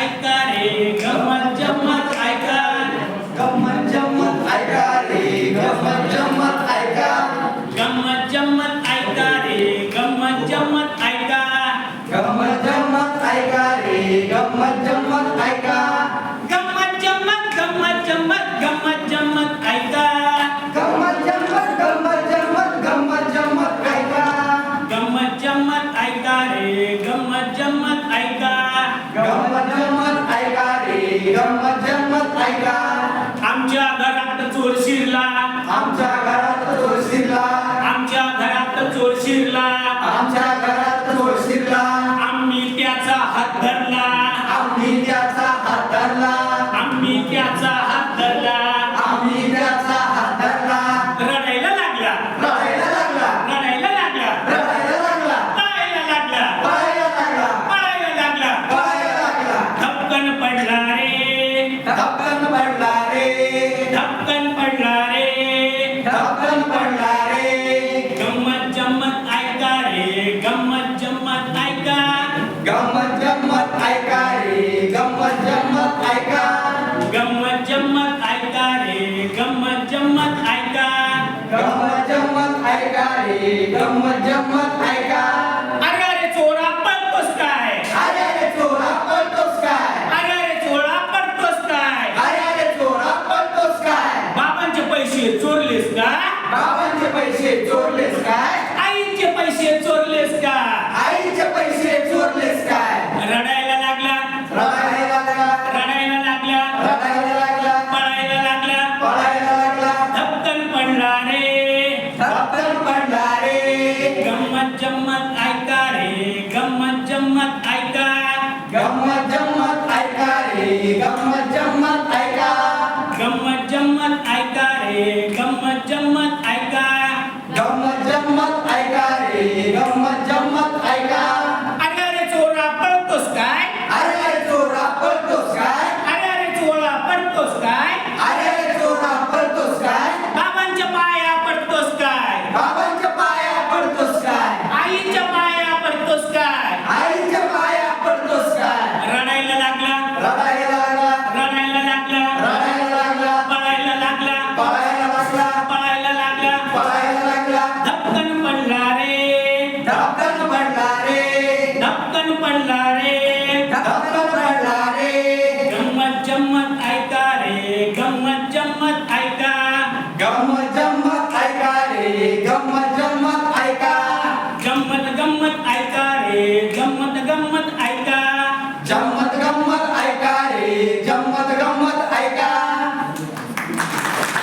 ऐका रे गमत घरात चोर शिरला. आमच्या घरात चोर शिरला. आमच्या घरात चोर शिरला. आमच्या धपकन पडला रे धपकन पडला रे गंमत जम्मत ऐका रे गंमत जम्मत ऐका. गंमत जम्मत ऐका रे गंमत जम्मत ऐका. गंमत जम्मत ऐका रे गंमत जम्मत ऐका. गंमत जम्मत ऐका रे गंमत जम्मत बाबांचे पैसे चोरलेस काय? आईचे पैसे चोरलेस का आईचे पैसे चोरलेस काय? रडायला लागला. रडायला लागला. रडायला लागला. रडायला लागला. पळायला लागला. पळायला लागला. धपकन पडला रे. धपकन पडला रे. गम्मत जम्मत ऐका रे. पळायला लागला. धपकन पडला रे. धपकन पडला रे. पडला